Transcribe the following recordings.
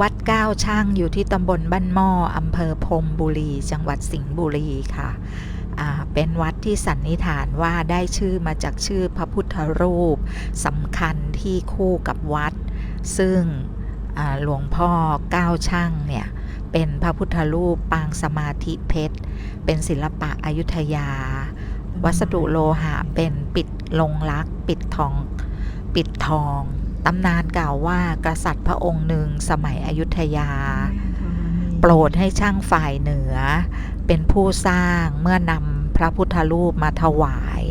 วัดเก้าช่างอยู่ที่ตำบลบ้านหม้ออำเภอพรมบุรี จังหวัดสิงห์บุรีค่ะเป็นวัดที่สันนิษฐานว่าได้ชื่อมาจากชื่อพระพุทธรูปสำคัญที่คู่กับวัด ซึ่งหลวงพ่อเก้าช่างเนี่ยเป็นพระพุทธรูปปางสมาธิเพชร เป็นศิลปะอายุทยา วัสดุโลหะเป็นปิดลงรัก ปิดทอง ปิดทอง ตำนานกล่าวว่ากษัตริย์พระองค์หนึ่งสมัยอยุธยา โปรดให้ช่างฝ่ายเหนือ เป็นผู้สร้างเมื่อนำพระพุทธรูปมาถวาย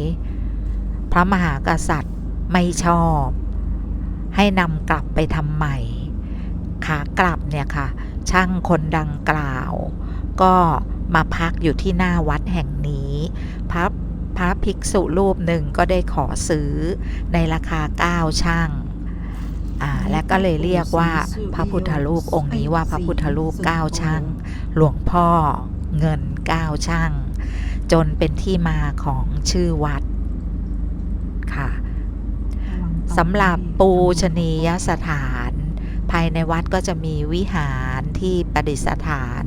พระมหากษัตริย์ไม่ชอบ ให้นำกลับไปทำใหม่ ขากลับเนี่ยค่ะ ช่างคนดังกล่าว ก็มาพักอยู่ที่หน้าวัดแห่งนี้พระพระภิกษุรูปหนึ่งก็ได้ขอซื้อในราคาเก้าช่าง อ่าและก็เลยเรียกว่าพระพุทธรูปองค์นี้ว่าพระพุทธรูปเก้าช่าง หลวงพ่อเงินเก้าช่าง จนเป็นที่มาของชื่อวัดค่ะสำหรับปูชนียสถาน ภายในวัดก็จะมีวิหารที่ประดิษฐาน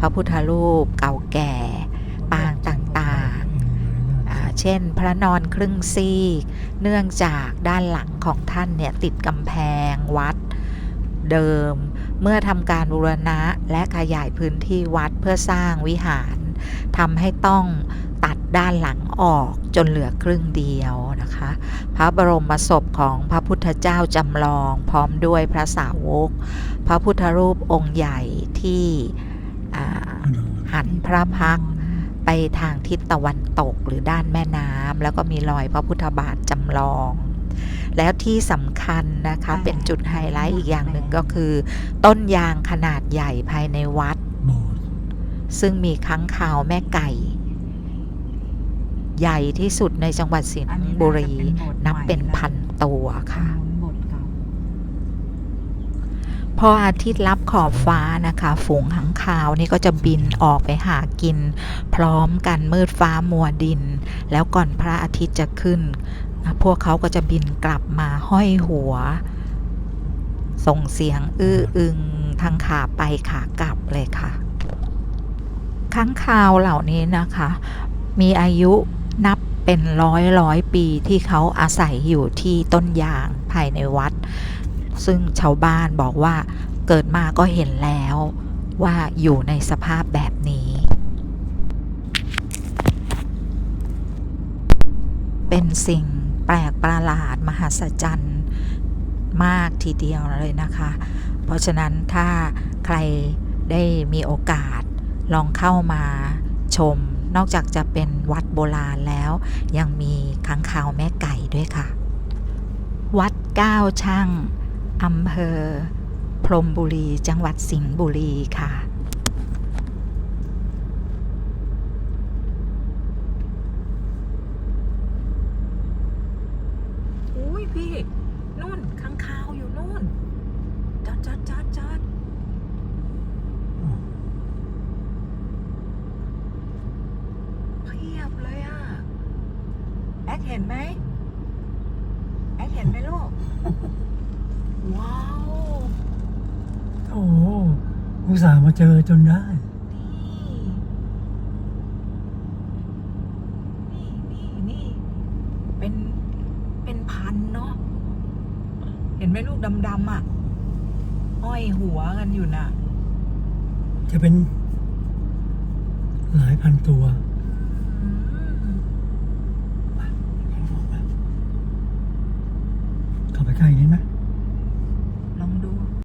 พระพุทธรูปเก่าแก่ เช่น พระนอนครึ่งซีก เนื่องจากด้านหลังของท่านเนี่ยติดกำแพงวัดเดิม เมื่อทำการบูรณะและขยายพื้นที่วัดเพื่อสร้างวิหารทำให้ต้องตัดด้านหลังออกจนเหลือครึ่งเดียวนะคะ พระบรมศพของพระพุทธเจ้าจำลองพร้อมด้วยพระสาวก พระพุทธรูปองค์ใหญ่ที่หันพระพัก ไปทางทิศตะวันตกหรือด้านแม่น้ำแล้วก็มีรอยพระพุทธบาทจำลอง แล้วที่สำคัญนะคะเป็นจุดไฮไลท์อีกอย่างหนึ่งก็คือ ต้นยางขนาดใหญ่ภายในวัดโบสถ์ซึ่งมีค้างคาวแม่ไก่ ใหญ่ที่สุดในจังหวัดสิงห์บุรีนับเป็นพันตัวค่ะพ ออาทิตย์ลับขอบฟ้านะคะ ฝูงหังคาวนี่ก็จะบินออกไปหากิน พร้อมกันมืดฟ้ามัวดิน แล้วก่อนพระอาทิตย์จะขึ้น พวกเขาก็จะบินกลับมาห้อยหัว ส่งเสียงอื้ออึงทั้งขาไปขากลับเลยค่ะค้างคาวเหล่านี้นะคะ มีอายุนับเป็นร้อยร้อยปีที่เขาอาศัยอยู่ที่ต้นยางภายในวัด ซึ่งชาวบ้านบอกว่าเกิดมาก็เห็นแล้วว่าอยู่ในสภาพแบบนี้ เป็นสิ่งแปลกประหลาดมหัศจรรย์มากทีเดียวเลยนะคะ เพราะฉะนั้นถ้าใครได้มีโอกาสลองเข้ามาชม นอกจากจะเป็นวัดโบราณแล้ว ยังมีค้างคาวแม่ไก่ด้วยค่ะ วัดเก้าช่าง อำเภอ พรมบุรี จังหวัดสิงห์บุรีค่ะ อุ้ยพี่ นู่นข้างคาวอยู่นู่นจอดจอดจอดจอดเพียบเลยอะ แอดเห็นไหม แอดเห็นไหมลูก ว้าว โอ้โหอุตส่าห์มาเจอจนได้นี่นี่ นี่ นี่ เป็น เป็นพันเนาะ เห็นไหมลูกดำๆอะ ห้อยหัวกันอยู่น่ะ จะเป็น หลายพันตัว อืมเข้าไปใกล้นิดไหม